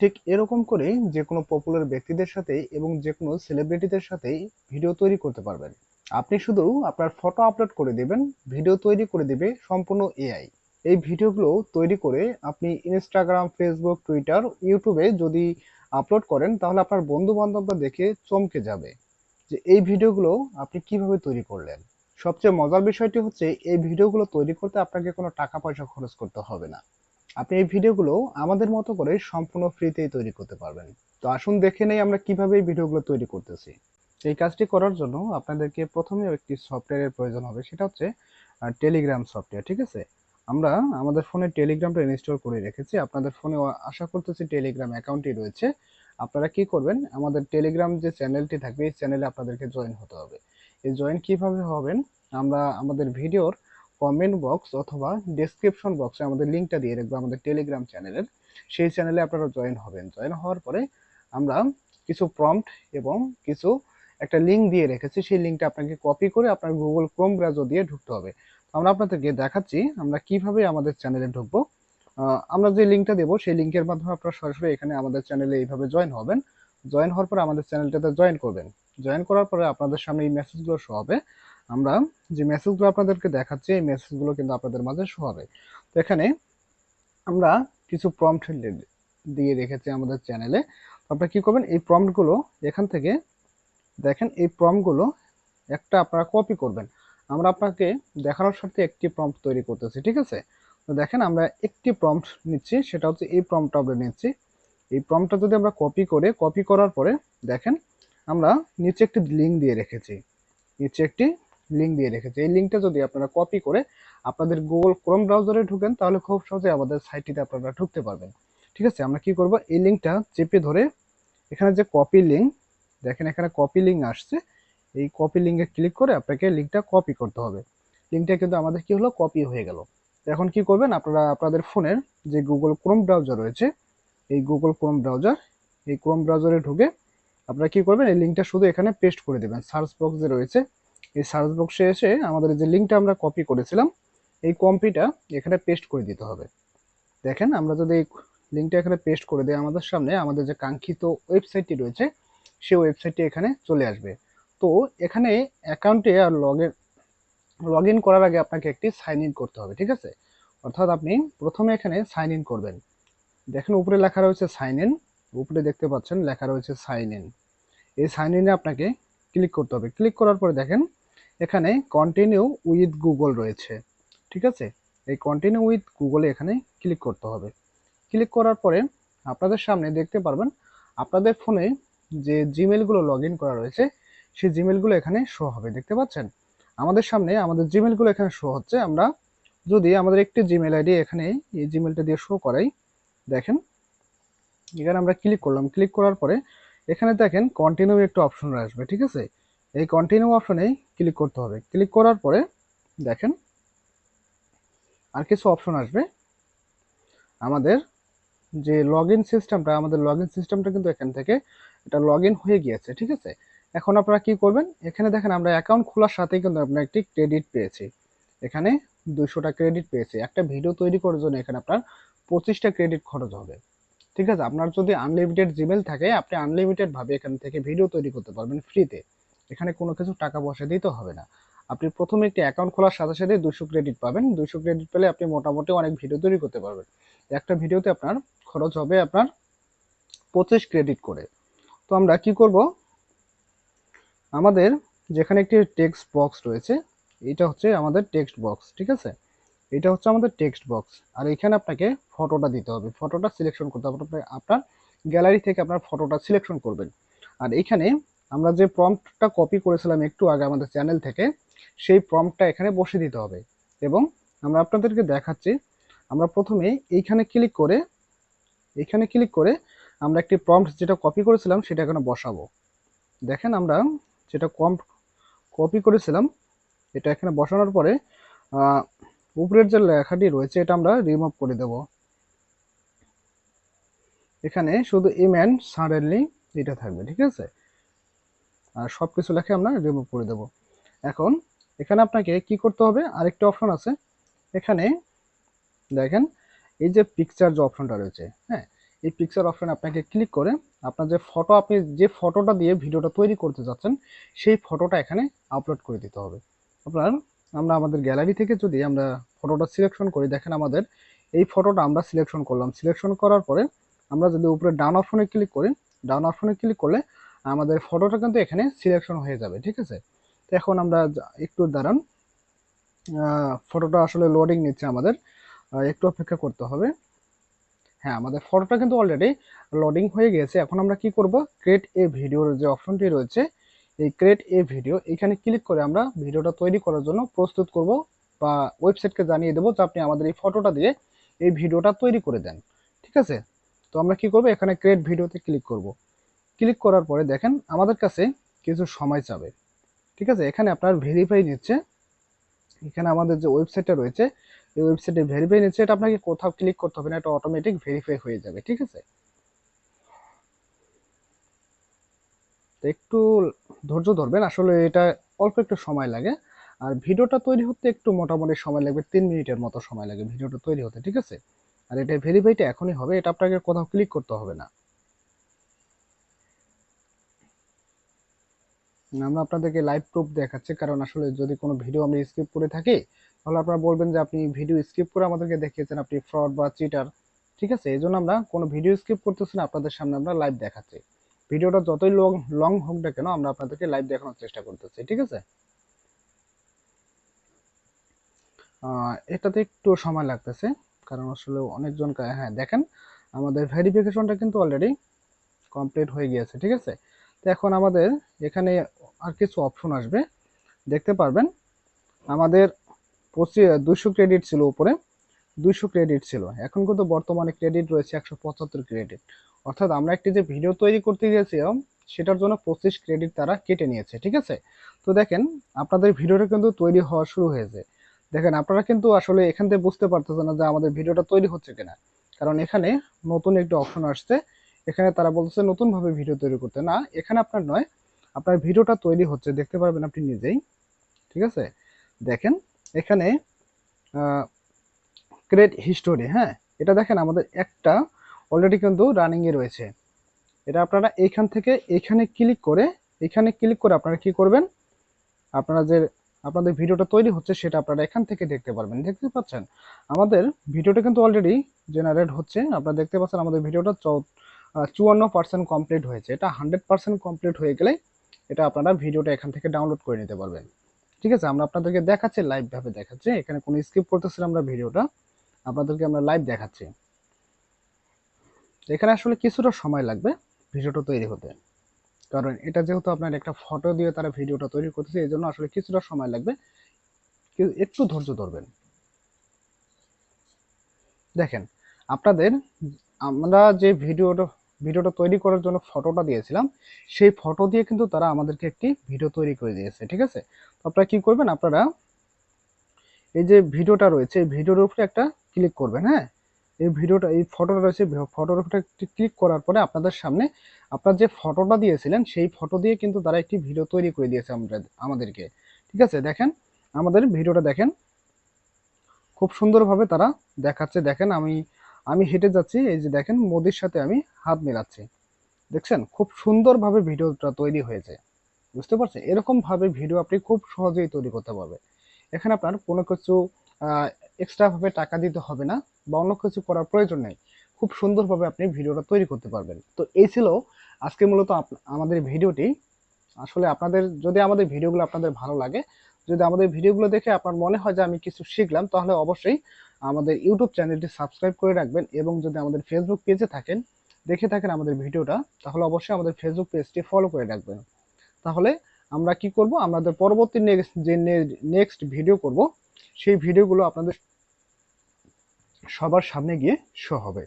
ঠিক এরকম করে যে কোনো পপুলার ব্যক্তিদের সাথে এবং যে কোনো সেলিব্রিটিদের সাথেই ভিডিও তৈরি করতে পারবেন। আপনি শুধু আপনার ফটো আপলোড করে দিবেন ভিডিও তৈরি করে দিবে সম্পূর্ণ এআই এই ভিডিওগুলো তৈরি করে আপনি ইনস্টাগ্রাম ফেসবুক টুইটার ইউটিউবে যদি আপলোড করেন, তাহলে আপনার বন্ধু বান্ধবরা দেখে চমকে যাবে যে এই ভিডিওগুলো আপনি কীভাবে তৈরি করলেন। সবচেয়ে মজার বিষয়টি হচ্ছে, এই ভিডিওগুলো তৈরি করতে আপনাকে কোনো টাকা পয়সা খরচ করতে হবে না। আপনি এই ভিডিওগুলো আমাদের মতো করে সম্পূর্ণ ফ্রিতেই তৈরি করতে পারবেন। তো আসুন দেখে নেই আমরা কীভাবে এই ভিডিওগুলো তৈরি করতেছি। এই কাজটি করার জন্য আপনাদেরকে প্রথমে একটি সফটওয়্যারের প্রয়োজন হবে, সেটা হচ্ছে টেলিগ্রাম সফটওয়্যার, ঠিক আছে? আমরা আমাদের ফোনে টেলিগ্রামটা ইনস্টল করে রেখেছি। আপনাদের ফোনে আশা করতেছি টেলিগ্রাম অ্যাকাউন্টই রয়েছে। আপনারা কি করবেন? আমাদের টেলিগ্রাম যে চ্যানেলটি থাকবে, এই চ্যানেলে আপনাদেরকে জয়েন হতে হবে। এই জয়েন কীভাবে হবেন? আমরা আমাদের ভিডিওর কমেন্ট বক্স অথবা ডেসক্রিপশন বক্সে আমাদের লিঙ্কটা দিয়ে রাখব আমাদের টেলিগ্রাম চ্যানেলের সেই চ্যানেলে আপনারা জয়েন হবেন। জয়েন হওয়ার পরে আমরা কিছু প্রম্পট এবং কিছু একটা লিঙ্ক দিয়ে রেখেছি। সেই লিঙ্কটা আপনাকে কপি করে আপনার গুগল ক্রোম ব্রাউজার দিয়ে ঢুকতে হবে। আমরা আপনাদেরকে দেখাচ্ছি আমরা কীভাবে আমাদের চ্যানেলে ঢুকবো। আমরা যে লিঙ্কটা দেবো সেই লিঙ্কের মাধ্যমে আপনারা সরাসরি এখানে আমাদের চ্যানেলে এইভাবে জয়েন হবেন। জয়েন হওয়ার পরে আমাদের চ্যানেলটাতে জয়েন করবেন। জয়েন করার পরে আপনাদের সামনে এই মেসেজগুলো শো হবে। আমরা যে মেসেজগুলো আপনাদেরকে দেখাচ্ছি, এই মেসেজগুলো কিন্তু আপনাদের মাঝে শো হবে। তো এখানে আমরা কিছু প্রম্পট দিয়ে রেখেছি আমাদের চ্যানেলে আপনারা কি করবেন, এই প্রম্পটগুলো এখান থেকে দেখেন, এই প্রম্পটগুলো একটা আপনারা কপি করবেন। আমরা আপনাকে দেখানোর সাথে একটি প্রম্পট তৈরি করতেছি, ঠিক আছে? তো দেখেন, আমরা একটি প্রম্পট নিচ্ছি, সেটা হচ্ছে এই প্রম্পটটা আমরা নিচ্ছি। এই প্রম্পটটা যদি আমরা কপি করে কপি করার পরে দেখেন, আমরা নিচে একটি লিঙ্ক দিয়ে রেখেছি। নিচে একটি লিঙ্ক দিয়ে রেখেছি। এই লিঙ্কটা যদি আপনারা কপি করে আপনাদের গুগল ক্রোম ব্রাউজারে ঢুকেন, তাহলে খুব সহজে আমাদের সাইটটিতে আপনারা ঢুকতে পারবেন। ঠিক আছে? আমরা কি করব? এই লিঙ্কটা চেপে ধরে এখানে যে কপি লিঙ্ক দেখেন এখানে কপি লিঙ্ক আসছে। এই কপি লিঙ্কে ক্লিক করে আপনাকে লিঙ্কটা কপি করতে হবে। লিঙ্কটা কিন্তু আমাদের কি হলো? কপি হয়ে গেল। এখন কি করবেন? আপনারা, আপনাদের ফোনের যে গুগল ক্রোম ব্রাউজার রয়েছে, এই গুগল ক্রোম ব্রাউজার এই ক্রোম ব্রাউজারে ঢুকে আপনারা কি করবেন? এই লিঙ্কটা শুধু এখানে পেস্ট করে দেবেন। সার্চ বক্স যে রয়েছে। এই সার্চ বক্সে এসে আমাদের যে লিঙ্কটা আমরা কপি করেছিলাম, এই কপিটা এখানে পেস্ট করে দিতে হবে। দেখেন, আমরা যদি এই লিঙ্কটা এখানে পেস্ট করে দিই আমাদের সামনে, আমাদের যে কাঙ্ক্ষিত ওয়েবসাইটটি রয়েছে, সেই ওয়েবসাইটটি এখানে চলে আসবে। তো এখানে অ্যাকাউন্টে আর লগ লগ ইন করার আগে আপনাকে একটি সাইন ইন করতে হবে, ঠিক আছে? অর্থাৎ আপনি প্রথমে এখানে সাইন ইন করবেন। দেখেন, উপরে লেখা রয়েছে সাইন ইন উপরে দেখতে পাচ্ছেন লেখা রয়েছে সাইন ইন এই সাইন ইনে আপনাকে ক্লিক করতে হবে। ক্লিক করার পরে দেখেন এখানে কন্টিনিউ উইথ গুগল রয়েছে, ঠিক আছে? এই কন্টিনিউ উইথ গুগলে এখানে ক্লিক করতে হবে। ক্লিক করার পরে আপনাদের সামনে দেখতে পারবেন, আপনাদের ফোনে যে জিমেলগুলো লগ ইন করা রয়েছে, সেই জিমেলগুলো এখানে শো হবে, দেখতে পাচ্ছেন? আমাদের সামনে, আমাদের জিমেলগুলো এখানে শো হচ্ছে। আমরা যদি আমাদের একটি জিমেল আইডি এখানে এই জিমেলটা দিয়ে শো করাই, দেখেন, এখানে আমরা ক্লিক করলাম। ক্লিক করার পরে এখানে দেখেন কন্টিনিউ একটা অপশন আসবে, ঠিক আছে? এই কন্টিনিউ অপশনে ক্লিক করতে হবে। ক্লিক করার পরে দেখেন আর কিছু অপশন আসবে। আমাদের যে লগ ইন সিস্টেমটা আমাদের লগ ইন সিস্টেমটা কিন্তু এখান থেকে এটা লগ হয়ে গিয়েছে, ঠিক আছে? এখন আপনারা কি করবেন? এখানে দেখেন আমরা অ্যাকাউন্ট খোলার সাথেই কিন্তু আপনার একটি ক্রেডিট পেয়েছি। এখানে দুশোটা ক্রেডিট পেয়েছি। একটা ভিডিও তৈরি করার জন্য এখানে আপনার পঁচিশটা ক্রেডিট খরচ হবে। ঠিক আছে? আপনার যদি আনলিমিটেড জিমেল থাকে, আপনি আনলিমিটেডভাবে এখান থেকে ভিডিও তৈরি করতে পারবেন ফ্রিতে এখানে কোনো কিছু টাকা পয়সা দিতে হবে না। আপনি প্রথমে একটি অ্যাকাউন্ট খোলার সাথে সাথে দুশো ক্রেডিট পাবেন। দুশো ক্রেডিট পেলে আপনি মোটামুটি অনেক ভিডিও তৈরি করতে পারবেন। একটা ভিডিওতে আপনার খরচ হবে আপনার পঁচিশ ক্রেডিট করে। তো আমরা কি করব? আমাদের যেখানে একটি টেক্সট বক্স রয়েছে, এটা হচ্ছে আমাদের টেক্সট বক্স ঠিক আছে? এটা হচ্ছে আমাদের টেক্সট বক্স আর এখানে আপনাকে ফটোটা দিতে হবে। ফটোটা সিলেকশন করতে হবে। আপনার গ্যালারি থেকে আপনার ফটোটা সিলেকশন করবেন। আর এখানে আমরা যে প্রম্পটটা কপি করেছিলাম একটু আগে আমাদের চ্যানেল থেকে, সেই প্রম্পটটা এখানে বসে দিতে হবে। এবং আমরা আপনাদেরকে দেখাচ্ছি, আমরা প্রথমে এইখানে ক্লিক করে, এইখানে ক্লিক করে আমরা একটি প্রম্পট যেটা কপি করেছিলাম সেটা এখানে বসাবো। দেখেন আমরা যেটা কম কপি করেছিলাম, এটা এখানে বসানোর পরে উপরের যে লেখাটি রয়েছে এটা আমরা রিমুভ করে দেব। এখানে শুধু এম সাডেনলি এটা থাকবে, ঠিক আছে? সব কিছু লেখে আমরা রিমুভ করে দেব। এখন এখানে আপনাকে কি করতে হবে? আরেকটা অপশন আছে। এখানে দেখেন, এই যে পিকচার যে অপশনটা রয়েছে হ্যাঁ এই পিকচার অপশনে আপনাকে ক্লিক করে আপনার যে ফটো আপনি যে ফটোটা দিয়ে ভিডিওটা তৈরি করতে যাচ্ছেন, সেই ফটোটা এখানে আপলোড করে দিতে হবে। আপনার, আমরা আমাদের গ্যালারি থেকে যদি আমরা ফটোটা সিলেকশন করি, দেখেন আমাদের এই ফটোটা আমরা সিলেকশন করলাম। সিলেকশন করার পরে আমরা যদি উপরে ডান অপশনে ক্লিক করি ডান অপশনে ক্লিক করলে আমাদের ফটোটা কিন্তু এখানে সিলেকশন হয়ে যাবে, ঠিক আছে? তো এখন আমরা একটু দাঁড়ান। ফটোটা আসলে লোডিং নিচ্ছে আমাদের। একটু অপেক্ষা করতে হবে। হ্যাঁ আমাদের ফটোটা কিন্তু অলরেডি লোডিং হয়ে গেছে এখন আমরা কি করব? ক্রিয়েট এ ভিডিওর যে অপশনটি রয়েছে, এই ক্রিয়েট এ ভিডিও এখানে ক্লিক করে আমরা ভিডিওটা তৈরি করার জন্য প্রস্তুত করব বা ওয়েবসাইটকে জানিয়ে দেবো যে আপনি আমাদের এই ফটোটা দিয়ে এই ভিডিওটা তৈরি করে দেন, ঠিক আছে? তো আমরা কি করব? এখানে ক্রিয়েট ভিডিওতে ক্লিক করব। ক্লিক করার পরে দেখেন আমাদের কাছে কিছু সময় চাবে। ঠিক আছে? এখানে আপনার ভেরিফাই নিচ্ছে। এখানে আমাদের যে ওয়েবসাইটটা রয়েছে, এই ওয়েবসাইটে ভেরিফাই নিচ্ছে, এটা আপনাকে কোথাও ক্লিক করতে হবে না, এটা অটোমেটিক ভেরিফাই হয়ে যাবে। ঠিক আছে? তো একটু ধৈর্য ধরবেন, আসলে এটা অল্প একটু সময় লাগে। আর ভিডিওটা তৈরি হতে একটু মোটামুটি সময় লাগবে, তিন মিনিটের মতো সময় লাগে ভিডিওটা তৈরি হতে। ঠিক আছে? আর এটা ভেরিফাইটা এখনই হবে, এটা আপনাকে কোথাও ক্লিক করতে হবে না। আমরা আপনাদেরকে লাইভ প্রুফ দেখাচ্ছি, কারণ আসলে যদি কোনো ভিডিও আমরা স্কিপ করে থাকি, তাহলে আপনারা বলবেন যে আপনি ভিডিও স্কিপ করে আমাদেরকে দেখিয়েছেন, আপনি ফ্রড বা চিটার ঠিক আছে? এই জন্য আমরা কোনো ভিডিও স্কিপ করতেছি না, আপনাদের সামনে আমরা লাইভ দেখাচ্ছি। ভিডিওটা যতই লং লং হোক না কেন, আমরা আপনাদেরকে লাইভ দেখানোর চেষ্টা করতেছি, ঠিক আছে? এটাতে একটু সময় লাগতেছে, কারণ আসলে অনেকজন হ্যাঁ দেখেন, আমাদের ভেরিফিকেশনটা কিন্তু অলরেডি কমপ্লিট হয়ে গিয়েছে, ঠিক আছে? তো এখন আমাদের এখানে আর কিছু অপশন আসবে। দেখতে পারবেন, আমাদের পঁচিশ দুশো ক্রেডিট ছিল উপরে দুশো ক্রেডিট ছিল। এখন কিন্তু বর্তমানে ক্রেডিট রয়েছে একশো পঁচাত্তর ক্রেডিট অর্থাৎ আমরা একটি যে ভিডিও তৈরি করতে গিয়েছিলাম, সেটার জন্য পঁচিশ ক্রেডিট তারা কেটে নিয়েছে, ঠিক আছে? তো দেখেন, আপনাদের ভিডিওটা কিন্তু তৈরি হওয়া শুরু হয়েছে। দেখেন, আপনারা কিন্তু আসলে এখান থেকে বুঝতে পারতেছেন না যে আমাদের ভিডিওটা তৈরি হচ্ছে কিনা। কারণ এখানে নতুন একটি অপশন আসছে এখানে তারা বলছে নতুনভাবে ভিডিও তৈরি করতে। না, এখানে আপনার নয়, আপনার ভিডিওটা তৈরি হচ্ছে, দেখতে পারবেন আপনি নিজেই। ঠিক আছে? দেখেন, এখানে ক্রেড হিস্টোরি হ্যাঁ? এটা দেখেন আমাদের একটা অলরেডি কিন্তু রানিংয়ে রয়েছে। এটা আপনারা এইখান থেকে এখানে ক্লিক করে, এখানে ক্লিক করে আপনারা কি করবেন? আপনারা যে, আপনাদের ভিডিওটা তৈরি হচ্ছে সেটা আপনারা এখান থেকে দেখতে পারবেন। দেখতে পাচ্ছেন? আমাদের ভিডিওটা কিন্তু অলরেডি জেনারেট হচ্ছে। আপনারা দেখতে পাচ্ছেন আমাদের ভিডিওটা চুয়ান্ন পার্সেন্ট কমপ্লিট হয়েছে। এটা হান্ড্রেড পার্সেন্ট কমপ্লিট হয়ে গেলে এটা আপনারা ভিডিওটা এখান থেকে ডাউনলোড করে নিতে পারবেন। ঠিক আছে? আমরা আপনাদেরকে দেখাচ্ছি লাইভভাবে দেখাচ্ছি। এখানে কোনো স্কিপ করতেছি আমরা ভিডিওটা। আপনাদেরকে আমরা লাইভ দেখাচ্ছি। এখানে আসলে কিছুটা সময় লাগবে ভিডিওটা তৈরি হতে। কারণ এটা যেহেতু আপনার একটা ফটো দিয়ে তারা ভিডিওটা তৈরি করতেছে, এই জন্য আসলে কিছুটা সময় লাগবে। একটু ধৈর্য ধরবেন। দেখেন, আপনাদের আমরা যে ভিডিওটা ভিডিওটা তৈরি করার জন্য ফটোটা দিয়েছিলাম। সেই ফটো দিয়ে কিন্তু তারা আমাদেরকে একটি ভিডিও তৈরি করে দিয়েছে, ঠিক আছে? তো আপনারা কি করবেন? আপনারা এই যে ভিডিওটা রয়েছে, এই ভিডিওর উপরে একটা ক্লিক করবেন হ্যাঁ? এই ভিডিওটা, এই ফটোটা রয়েছে, ফটোর উপরে ক্লিক করার পরে আপনাদের সামনে আপনার যে ফটোটা দিয়েছিলেন, সেই ফটো দিয়ে কিন্তু তারা একটি ভিডিও তৈরি করে দিয়েছে আমরা, আমাদেরকে, ঠিক আছে? দেখেন, আমাদের ভিডিওটা দেখেন। খুব সুন্দরভাবে তারা দেখাচ্ছে। দেখেন, আমি আমি হেঁটে যাচ্ছি, এই যে দেখেন মোদির সাথে আমি হাত মেলাচ্ছি। দেখছেন? খুব সুন্দরভাবে ভিডিওটা তৈরি হয়েছে। বুঝতে পারছেন? এরকমভাবে ভিডিও আপনি খুব সহজেই তৈরি করতে পারবেন এখানে আপনার কোনো কিছু এক্সট্রাভাবে টাকা দিতে হবে না বা অন্য কিছু করার প্রয়োজন নেই। খুব সুন্দরভাবে আপনি ভিডিওটা তৈরি করতে পারবেন। তো এই ছিল আজকে মূলত আমাদের ভিডিওটি। আসলে আপনাদের, যদি আমাদের ভিডিওগুলো আপনাদের ভালো লাগে, যদি আমাদের ভিডিওগুলো দেখে আপনার মনে হয় যে আমি কিছু শিখলাম, তাহলে অবশ্যই আমাদের ইউটিউব চ্যানেলটি সাবস্ক্রাইব করে রাখবেন এবং যদি আমাদের ফেসবুক পেজে থাকেন, দেখে থাকেন আমাদের ভিডিওটা, তাহলে অবশ্যই আমাদের ফেসবুক পেজটি ফলো করে রাখবেন। তাহলে আমরা কি করব? আমাদের পরবর্তী নেক্সট যে নেক্সট ভিডিও করব, সেই ভিডিওগুলো আপনাদের সবার সামনে গিয়ে শো হবে।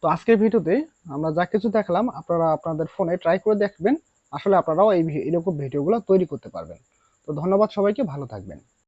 তো আজকের ভিডিওতে আমরা যা কিছু দেখলাম, আপনারা আপনাদের ফোনে ট্রাই করে দেখবেন। আসলে আপনারাও এই এরকম ভিডিওগুলো তৈরি করতে পারবেন। তো ধন্যবাদ সবাইকে, ভালো থাকবেন।